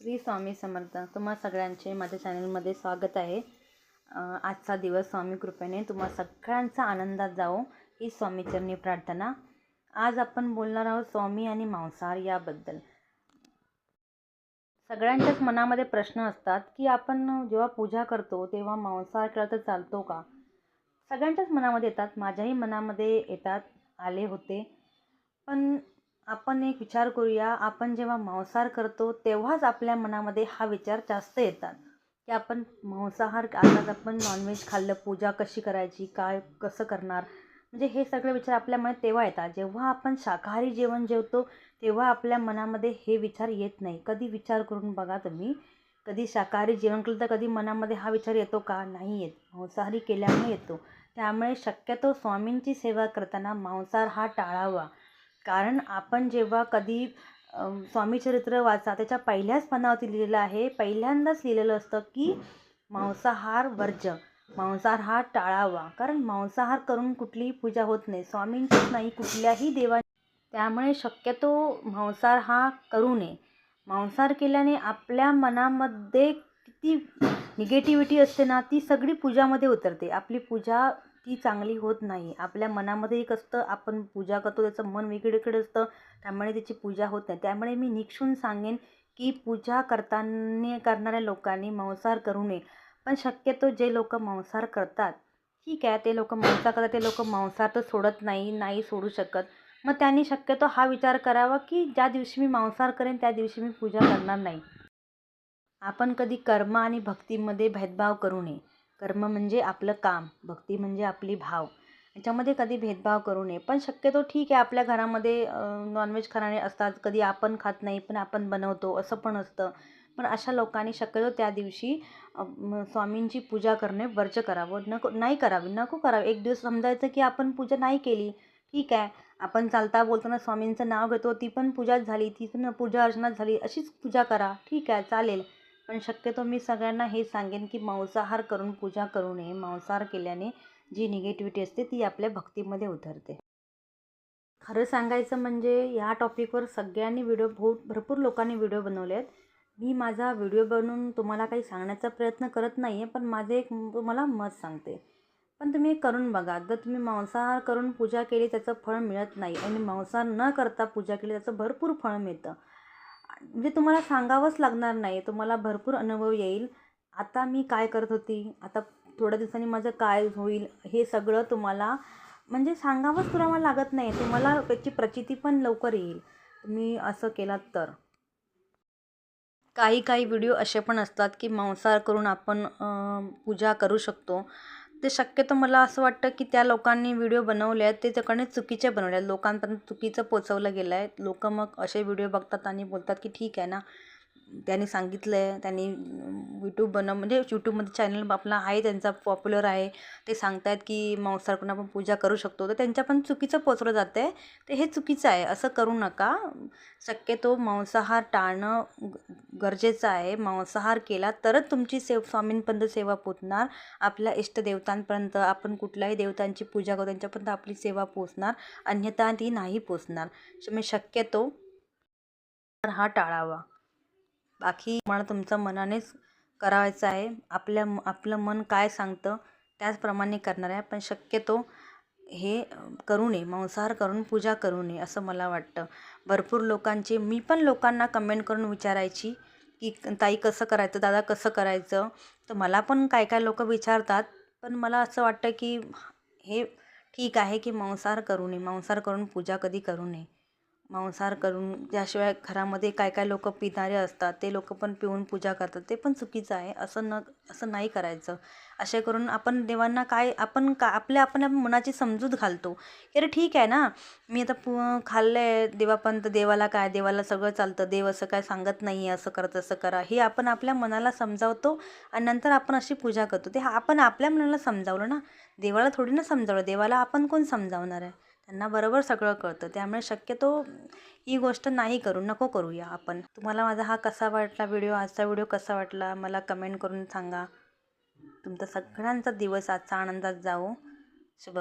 श्री स्वामी समर्थ. तुम्हा सगळ्यांचे माझ्या चॅनलमध्ये स्वागत आहे. आजचा दिवस स्वामी कृपेने तुम्हा सगळ्यांचा आनंदात जाओ ही स्वामीचरणी प्रार्थना. आज आपण बोलणार आहोत स्वामी आणि मांसाहार याबद्दल. सगळ्यांच्याच मनामध्ये प्रश्न असतात की आपण जेव्हा पूजा करतो तेव्हा मांसाहार केला तर चालतो का? सगळ्यांच्याच मनामध्ये येतात माझ्याही मनामध्ये येतात आले होते. पण आपण एक विचार करूया. आपण जेव्हा मांसाहार करतो तेव्हाच आपल्या मनामध्ये हा विचार जास्त येतात. की आपण मांसाहार आज आपण नॉनव्हेज खाल्लं पूजा कशी करायची काय कसं करणार? म्हणजे हे सगळे विचार आपल्या मनात तेव्हा येतात. जेव्हा आपण शाकाहारी जेवण जेवतो तेव्हा आपल्या मनामध्ये हे विचार येत नाही. कधी विचार करून बघा तुम्ही. कधी शाकाहारी जेवण केलं तर कधी मनामध्ये हा विचार येतो का? नाही येत. मांसाहारी केल्यामुळे येतो. त्यामुळे शक्यतो स्वामींची सेवा करताना मांसाहार हा टाळावा. कारण आपण जेव्हा कधी स्वामीचरित्र वाचा त्याच्या पहिल्याच पानावरती लिहिलेलं आहे. पहिल्यांदाच लिहिलेलं असतं की मांसाहार वर्ज्य. मांसाहार हा टाळावा. कारण मांसाहार करून कुठलीही पूजा होत नाही. स्वामींचीच नाही कुठल्याही देवा त्यामुळे शक्यतो मांसाहार हा करू नये. मांसाहार केल्याने आपल्या मनामध्ये किती निगेटिव्हिटी असते ना ती सगळी पूजामध्ये उतरते. आपली पूजा ती चांगली होत नाही. आपल्या मनामध्ये एक असतं आपण पूजा करतो त्याचं मन वेगळीकडे असतं त्यामुळे त्याची पूजा होत नाही. त्यामुळे मी निक्षून सांगेन की पूजा करताना करणाऱ्या लोकांनी मांसाहार करू नये. पण शक्यतो जे लोक मांसाहार करतात ठीक आहे ते लोक मांसाहार करतात ते लोक मांसाहार तर सोडत नाही नाही सोडू शकत. मग त्यांनी शक्यतो हा विचार करावा की ज्या दिवशी मी मांसाहार करेन त्या दिवशी मी पूजा करणार नाही. आपण कधी कर्म आणि भक्तीमध्ये भेदभाव करू नये. कर्म म्हणजे आपलं काम भक्ती म्हणजे आपली भाव. याच्यामध्ये कधी भेदभाव करू नये. पण शक्यतो ठीक आहे आपल्या घरामध्ये नॉनव्हेज खाणारे असतात. कधी आपण खात नाही पण आपण बनवतो असं पण असतं. पण अशा लोकांनी शक्यतो त्या दिवशी स्वामींची पूजा करणे वर्ज करावं. नको नाही करावी नको करावं. एक दिवस समजायचं की आपण पूजा नाही केली ठीक आहे. आपण चालता बोलताना स्वामींचं नाव घेतो ती पण पूजाच झाली ती पण पूजा अर्चनाच झाली अशीच पूजा करा ठीक आहे चालेल. पण शक्यतो मी सगळ्यांना हे सांगेन की मांसाहार करून पूजा करू नये. मांसाहार केल्याने जी निगेटिव्हिटी असते ती आपल्या भक्तीमध्ये उतरते. खरं सांगायचं म्हणजे या टॉपिकवर सगळ्यांनी व्हिडिओ भो भरपूर लोकांनी व्हिडिओ बनवले आहेत मी माझा व्हिडिओ बनवून तुम्हाला काही सांगण्याचा प्रयत्न करत नाही आहे पण माझे एक तुम्हाला मत सांगते. पण तुम्ही करून बघा जर तुम्ही मांसाहार करून पूजा केली त्याचं फळ मिळत नाही. आणि मांसाहार न करता पूजा केली त्याचं भरपूर फळ मिळतं. म्हणजे तुम्हाला सांगावंच लागणार नाही. तुम्हाला भरपूर अनुभव येईल. आता मी काय करत होती? आता थोड्या दिवसांनी माझं काय होईल? हे सगळं तुम्हाला म्हणजे सांगावंच तुम्हाला लागत नाही. तुम्हाला त्याची प्रचिती पण लवकर येईल. तुम्ही असं केलात तर. काही काही व्हिडिओ असे पण असतात की मांसाहार करून आपण पूजा करू शकतो. ते शक्यतो मला असं वाटतं की त्या लोकांनी व्हिडिओ बनवले आहेत ते त्याकडे चुकीचे बनवले आहेत. लोकांपर्यंत चुकीचं पोचवलं गेलं आहे लोक मग असे व्हिडिओ बघतात आणि बोलतात की ठीक आहे ना त्यांनी सांगितलं आहे त्यांनी यूट्यूब बनव म्हणजे यूट्यूबमध्ये चॅनल आपला आहे त्यांचा पॉप्युलर आहे. ते सांगतायत की मांसाहार करून आपण पूजा करू शकतो. तर त्यांच्या पण चुकीचं पोचलं जातं आहे तर हे चुकीचं आहे. असं करू नका. शक्यतो मांसाहार टाळणं ग- गरजेचं आहे. मांसाहार केला तरच तुमची सेव स्वामींपर्यंत सेवा पोचणार. आपल्या इष्टदेवतांपर्यंत आपण कुठल्याही देवतांची पूजा करू त्यांच्यापर्यंत आपली सेवा पोचणार. अन्यथा ती नाही पोचणार. मी शक्यतो हा टाळावा. बाकी मला तुमचं मनानेच करायचं आहे. आपल्या आपलं मन काय सांगतं त्याचप्रमाणे करणार आहे. पण शक्यतो हे करू नये. मांसाहार करून पूजा करू नये असं मला वाटतं. भरपूर लोकांची मी पण लोकांना कमेंट करून विचारायची की ताई कसं करायचं? दादा कसं करायचं? तर मला पण काय काय लोक विचारतात. पण मला असं वाटतं की हे ठीक आहे की मांसाहार करू नये. मांसाहार करून पूजा कधी करू नये. मांसाहार करून त्याशिवाय घरामध्ये काय काय लोक पिणारे असतात ते लोक पण पिऊन पूजा करतात. ते पण चुकीचं आहे. असं न असं नाही करायचं. असे करून आपण देवांना काय आपण का आपल्या आपण मनाची समजूत घालतो. की अरे ठीक आहे ना? मी आता पु खाल्लं आहे देवापर्यंत देवाला काय देवाला सगळं चालतं. देव असं काय सांगत नाही आहे असं करत असं करा. हे आपण आपल्या मनाला समजावतो आणि नंतर आपण अशी पूजा करतो. ते हा आपण आपल्या मनाला समजावलं ना? देवाला थोडी ना समजावलं. देवाला आपण कोण समजावणार आहे? त्यांना बरोबर सगळं कळतं. त्यामुळे शक्यतो ही गोष्ट नाही करू नको करूया आपण. तुम्हाला माझा हा कसा वाटला व्हिडिओ आजचा व्हिडिओ कसा वाटला मला कमेंट करून सांगा. तुमचा सगळ्यांचा दिवस आजचा आनंदात जावो. शुभ